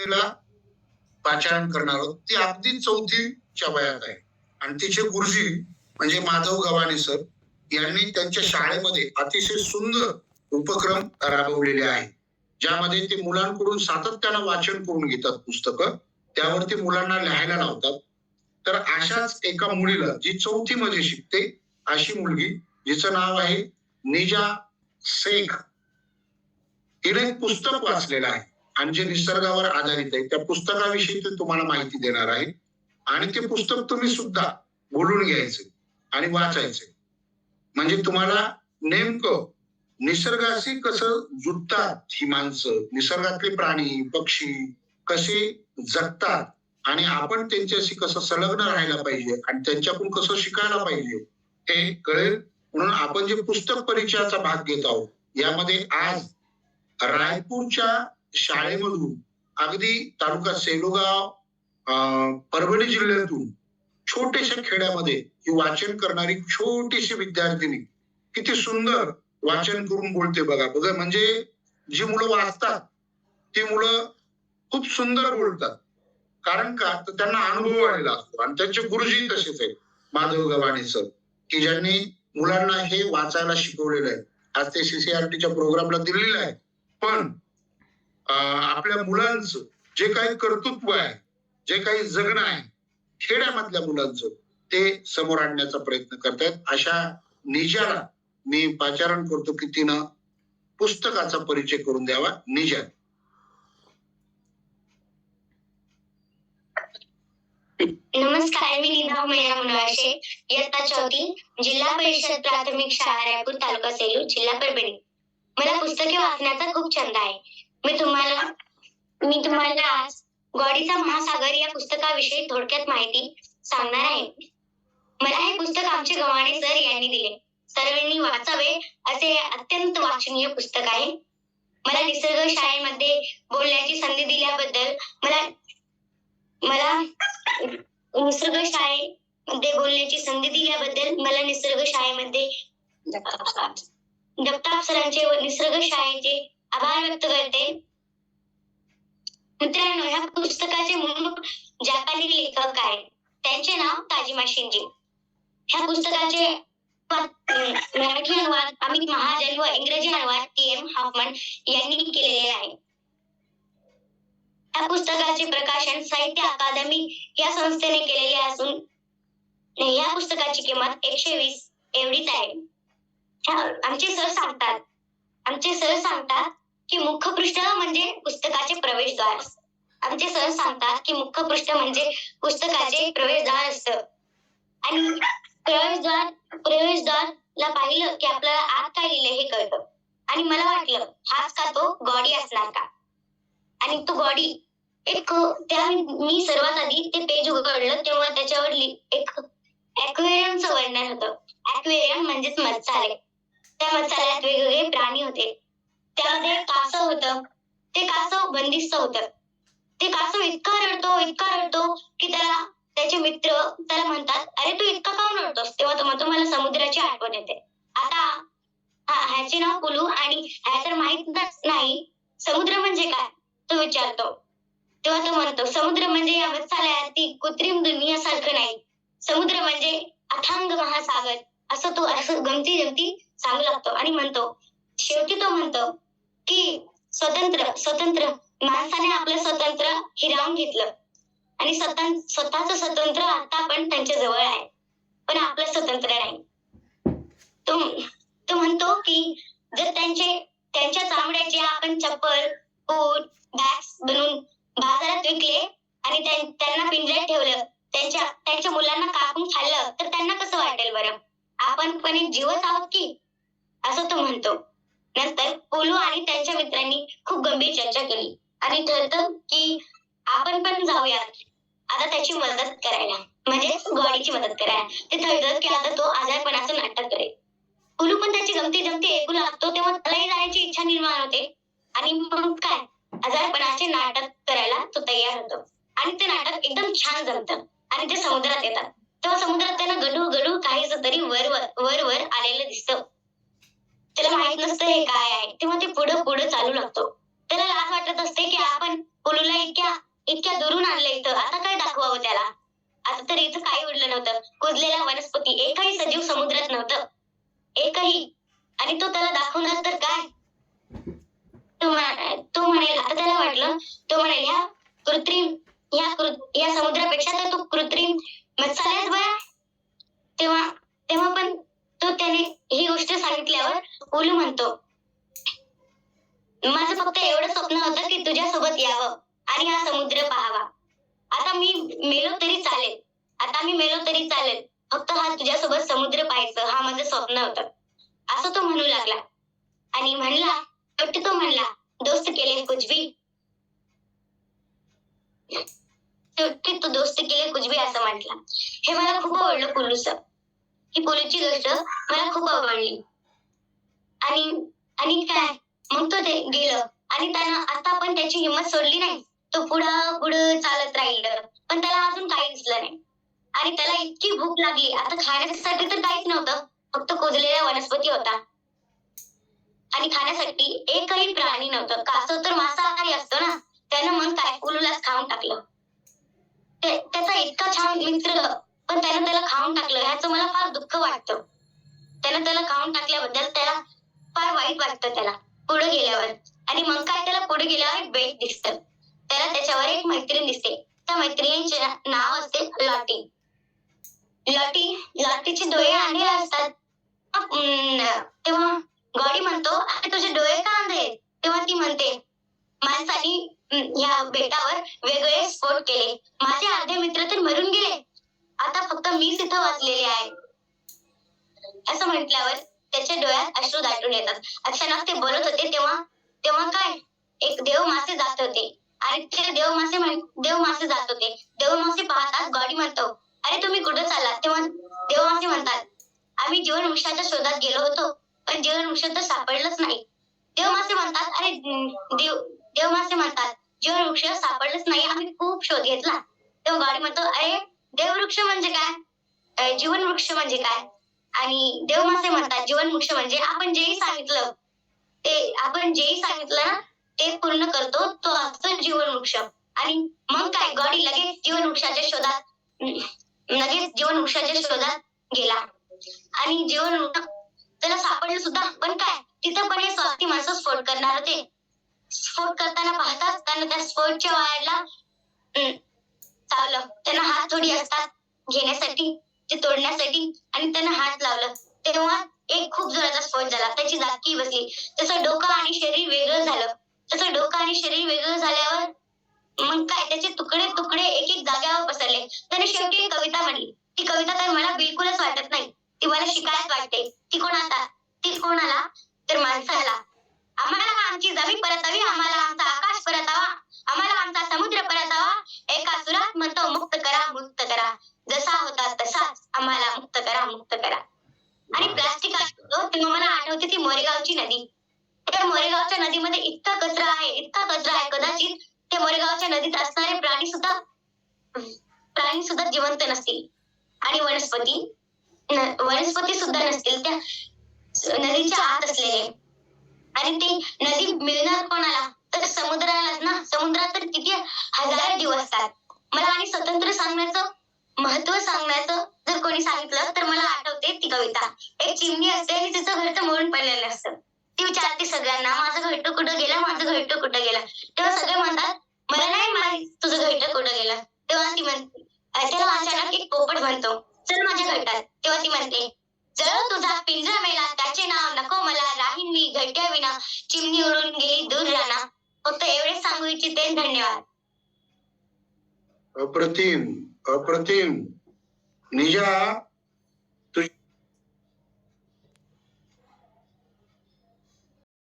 तिला पाचारण करणार आहोत. ती अगदी चौथीच्या वयात आहे. आणि तिचे गुरुजी म्हणजे माधव गव्हाणे सर यांनी त्यांच्या शाळेमध्ये अतिशय सुंदर उपक्रम राबवलेले आहे. ज्यामध्ये ते मुलांकडून सातत्यानं वाचन करून घेतात पुस्तकं. त्यावरती मुलांना लिहायला लावतात. तर अशाच एका मुलीला जी चौथी मध्ये शिकते अशी मुलगी जिचं नाव आहे निजा शेख तिने पुस्तक वाचलेलं आहे. आणि जे निसर्गावर आधारित आहे. त्या पुस्तकाविषयी ते तुम्हाला माहिती देणार आहे. आणि ते पुस्तक तुम्ही सुद्धा बोलून घ्यायचे आणि वाचायचे. म्हणजे तुम्हाला नेमकं निसर्गाशी कसं जुटतात ही माणसं? निसर्गातले प्राणी पक्षी कसे जगतात? आणि आपण त्यांच्याशी कसं संलग्न राहायला पाहिजे? आणि त्यांच्याकडून कसं शिकायला पाहिजे? हे कळेल. म्हणून आपण जे पुस्तक परिचयाचा भाग घेत आहोत यामध्ये आज रायपूरच्या शाळेमधून अगदी तालुका सेलोगाव परभणी जिल्ह्यातून छोट्याशा खेड्यामध्ये ही वाचन करणारी छोटीशी विद्यार्थिनी किती सुंदर वाचन करून बोलते बघा. बघा म्हणजे जी मुलं वाचतात ती मुलं खूप सुंदर बोलतात. कारण का? तर त्यांना अनुभव आलेला असतो. आणि त्यांचे गुरुजी तसेच आहेत माधव गव्हाणे सर की ज्यांनी मुलांना हे वाचायला शिकवलेलं आहे. आज ते सीसीआरटीच्या प्रोग्रामला दिलेलं आहे. पण आपल्या मुलांचं जे काही कर्तृत्व आहे जे काही जगणं आहे खेड्यामधल्या मुलांचं ते समोर आणण्याचा प्रयत्न करतायत. अशा निजाला मी पाचारण करतो की तिनं पुस्तकाचा परिचय करून द्यावा. निजा. नमस्कार मी निधा मैया मुनवाशे इयत्ता चौथी जिल्हा परिषद प्राथमिक शाळा रायपूर तालुका सेलू जिल्हा परभणी. मला पुस्तके वाचण्याचा खूप छंद आहे. मी तुम्हाला मी तुम्हाला आज गॉडीचा महासागर या पुस्तकाविषयी थोडक्यात माहिती सांगणार आहे. मला हे पुस्तक आमचे गव्हाणे सर यांनी दिले. सर्वांनी वाचावे असे अत्यंत वाचनीय पुस्तक आहे. मला निसर्ग शाळेमध्ये बोलण्याची संधी दिल्याबद्दल मला मला निसर्ग शाळेमध्ये बोलण्याची संधी दिल्याबद्दल मला निसर्ग शाळेमध्ये जगताप सरांचे व निसर्ग शाळेचे आभार व्यक्त करते. मित्रांनो ह्या पुस्तकाचे मूळ जपानी लेखक आहेत. त्यांचे नाव ताजिमा शिंदे. ह्या पुस्तकाचे मराठी अनुवाद अमित महाजन व इंग्रजी अनुवाद टी एम हाफमन यांनी केलेले आहे. या पुस्तकाचे प्रकाशन साहित्य अकादमी या संस्थेने केलेले असून या पुस्तकाची किंमत एकशे वीस एवढीच आहे. ह्या- आमचे सर सांगतात. आमचे सर सांगतात की मुखपृष्ठ म्हणजे पुस्तकाचे प्रवेशद्वार. आमचे सर सांगतात की मुखपृष्ठ म्हणजे पुस्तकाचे प्रवेशद्वार असतं. आणि प्रवेशद्वार प्रवेशद्वारला पाहिलं की आपल्याला आत काय लिहिलं हे कळतं. आणि मला वाटलं हाच का तो गॉडी असणार का? आणि तो गॉडी एक त्या मी सर्वात आधी ते पेज उघडलं तेव्हा त्याच्यावर एक अक्वेरियमचं वर्णन होतं. अक्वेरियम म्हणजेच मत्स्यालय त्या मत्स्यालयात वेगवेगळे प्राणी होते. त्यामध्ये कासव होतं. ते कासव बंदिस्त होतं. ते कासव इतका रडतो इतका रडतो की त्याला त्याचे मित्र त्याला म्हणतात अरे तू इतका काऊन रडतोस? तेव्हा तो म्हणतो मला समुद्राची आठवण येते. आता हा ह्याचे नाव कुलू आणि ह्या तर माहीत नाही. समुद्र म्हणजे काय? तो विचारतो. तेव्हा तो म्हणतो समुद्र म्हणजे या मत्स्यालयातील कृत्रिम दुनियासारखं नाही. समुद्र म्हणजे अथांग महासागर. असं तो असं गमती जमती सांगू लागतो आणि म्हणतो शेवटी तो म्हणतो की स्वतंत्र स्वतंत्र. माणसाने आपलं स्वतंत्र हिरावून घेतलं. आणि स्वतः स्वतःच स्वतंत्र आता पण त्यांच्या जवळ आहे. पण आपलं स्वतंत्र नाही. तो तो म्हणतो की जर त्यांचे त्यांच्या चामड्याचे आपण चप्पल बूट बॅग्स बनवून बाजारात विकले आणि त्यांना पिंजऱ्यात ठेवलं त्यांच्या त्यांच्या मुलांना कापून खाल्लं तर त्यांना कसं वाटेल बरं? आपण पण एक जीवच आहोत की? असं तो म्हणतो. नंतर पोलू आणि त्यांच्या मित्रांनी खूप गंभीर चर्चा केली. आणि ठरतं की आपण पण जाऊया आता त्याची मदत करायला. म्हणजे गॉडीची मदत करायला. ते ठरतं की आता तो आजारपणाचं नाटक करेल. पोलू पण त्याची गमती जमती ऐकू लागतो. तेव्हा त्यालाही जाण्याची इच्छा निर्माण होते. आणि मग काय? आजारपणाचे नाटक करायला तो तयार होतो. आणि ते नाटक एकदम छान जमतं. आणि ते समुद्रात येतात. तेव्हा समुद्रात त्यांना गडू गडू काहीच तरी वर वर वर वर आलेलं दिसतं. त्याला माहीत नसतं हे काय आहे. तेव्हा ते पुढं पुढं चालू लागतो. त्याला लाज वाटत असते की आपण पुलूला इतक्या इतक्या दुरून आणलं इथं. आता काय दाखवावं त्याला? आता तर इथं काही उरलं नव्हतं. कुजलेला वनस्पती एकही सजीव समुद्रात नव्हतं. एकही. आणि तो त्याला दाखवणार तर काय? तो तो म्हणेल आता त्याला वाटलं तो म्हणेल ह्या कृत्रिम या या समुद्रापेक्षा तर तो कृत्रिम मत्स्यालयच बरा तेव्हा तेव्हा पण तो त्याने ही गोष्ट सांगितल्यावर उलू म्हणतो माझं फक्त एवढं स्वप्न होतं की तुझ्यासोबत यावं आणि हा समुद्र पाहावा. आता मी मेलो तरी चालेल. आता मी मेलो तरी चालेल. फक्त हा तुझ्यासोबत समुद्र पाहायचं हा माझं स्वप्न होतं. असं तो म्हणू लागला. आणि म्हणला शेवटी तो म्हणला दोस्त केले कुजबी शेवटी तो दोस्त केले कुजबी असं म्हटला. हे मला खूप आवडलं पुलूच ही पुलूची गोष्ट मला खूप आवडली. आणि आणि काय? मग तो ते गेलं. आणि त्यानं आता पण त्याची हिंमत सोडली नाही. तो पुढं पुढं चालत राहिलं. पण त्याला अजून काही दिसलं नाही. आणि त्याला इतकी भूक लागली. आता खाण्यासाठी तर काहीच नव्हतं. फक्त कुजलेला वनस्पती होता आणि खाण्यासाठी एकही प्राणी नव्हतं. कासव तर मांसाहारी असतो ना. त्यानं मग काय? उलूलाच खाऊन टाकलं. त्याचा इतका छान मित्र पण त्यानं त्याला खाऊन टाकलं. ह्याचं मला फार दुःख वाटतं. त्यानं त्याला खाऊन टाकल्याबद्दल त्याला फार वाईट वाटतं त्याला पुढे गेल्यावर. आणि मग काय त्याला पुढे गेल्यावर एक बेट दिसत. त्याला त्याच्यावर एक मैत्रीण दिसते. त्या मैत्रिणीचे नाव असते लॉटी. लॉटी लॉटीचे डोळे अंधे असतात. अं, तेव्हा गॉडी म्हणतो अरे तुझे डोळे का आंधळे? आहेत?" तेव्हा ती म्हणते माणसाने या बेटावर वेगळे स्फोट केले. माझे अर्धे मित्र तर मरून गेले. आता फक्त मीच इथं आहे. असं म्हटल्यावर त्याच्या डोळ्यात अश्रू दाटून येतात. अचानक ते बोलत होते तेव्हा तेव्हा काय? एक देव मासे जात होते. आणि ते देव मासे देव मासे जात होते. देव मासे पाहतात गॉडी म्हणतो अरे तुम्ही कुठं चाललात? तेव्हा देव मासे म्हणतात आम्ही जीवन वृक्षाच्या शोधात गेलो होतो पण जीवन वृक्ष तर सापडलंच नाही. देव मासे म्हणतात अरे देव देव मासे म्हणतात जीवन वृक्ष सापडलंच नाही. आम्ही खूप शोध घेतला. तेव्हा गॉडी म्हणतो अरे देववृक्ष म्हणजे काय? जीवन वृक्ष म्हणजे काय? आणि देव मासे म्हणतात जीवन वृक्ष म्हणजे आपण जेही सांगितलं ते आपण जेही सांगितलं ना ते पूर्ण करतो तो असतो जीवन वृक्ष आणि मग काय? गॉडी लगेच जीवन वृक्षाच्या शोधात लगेच जीवन वृक्षाच्या शोधात गेला. आणि जीवन वृक्ष त्याला सापडलं सुद्धा. पण काय? तिथं पण हे स्वार्थी माणसं स्फोट करणार होते. स्फोट करताना पाहताच त्यांना त्या स्फोटच्या वायरला चावलं. त्यांना हात थोडी असतात घेण्यासाठी ते तोडण्यासाठी आणि त्यांना हात लावलं. तेव्हा एक खूप जोराचा स्फोट झाला. त्याची जागी बसली. त्याचं डोकं आणि शरीर वेगळं झालं. त्याचं डोकं आणि शरीर वेगळं झाल्यावर मग काय त्याचे तुकडे तुकडे एक एक जाग्यावर पसरले. त्याने शेवटी एक कविता म्हणली. ती कविता तर मला बिलकुलच वाटत नाही. ती मला शिकायच वाटते. ती कोणाला ती कोणाला तर माणसाला. आम्हाला आमची जमीन परतावी आम्हाला आमचा आकाश परतावा आम्हाला आमचा समुद्र परतावा एका सुरात म्हणतो मुक्त करा मुक्त करा जसा होता तसाच आम्हाला मुक्त करा मुक्त करा आणि प्लास्टिक आठवतं तेव्हा मला आठवते ती मोरेगावची नदी त्या मोरेगावच्या नदीमध्ये इतका कचरा आहे इतका कचरा आहे कदाचित त्या मोरेगावच्या नदीत असणारे प्राणी सुद्धा प्राणी सुद्धा जिवंत नसतील. आणि वनस्पती वनस्पती सुद्धा नसतील त्या नदीच्या आत असलेले. आणि ते नदी मिळणार कोणाला? तर समुद्रालाच ना? समुद्रात तर किती हजार जीव असतात. मला आणि स्वतंत्र सांगण्याचं महत्त्व सांगण्याचं जर कोणी सांगितलं तर मला आठवते ती कविता. एक चिमणी असते आणि तिचं घरचं मोडून पडलेलं असतं. ती विचारते सगळ्यांना माझं घरटं कुठं गेला? माझं घरटं कुठं गेला? तेव्हा सगळे म्हणतात मला नाही माहीत तुझं घरटं कुठं गेलं. तेव्हा ती म्हणते त्याला अचानक एक पोपट म्हणतो. चल माझ्या घरटात. तेव्हा ती म्हणते जळ तुझा पिंजरा मेला त्याचे नाव नको मला राहीन मी घरट्या विना. चिमणी उडून गेली दूर राणा. फक्त एवढेच सांगू इच्छिते धन्यवाद. अप्रतिम अप्रतिम. निजा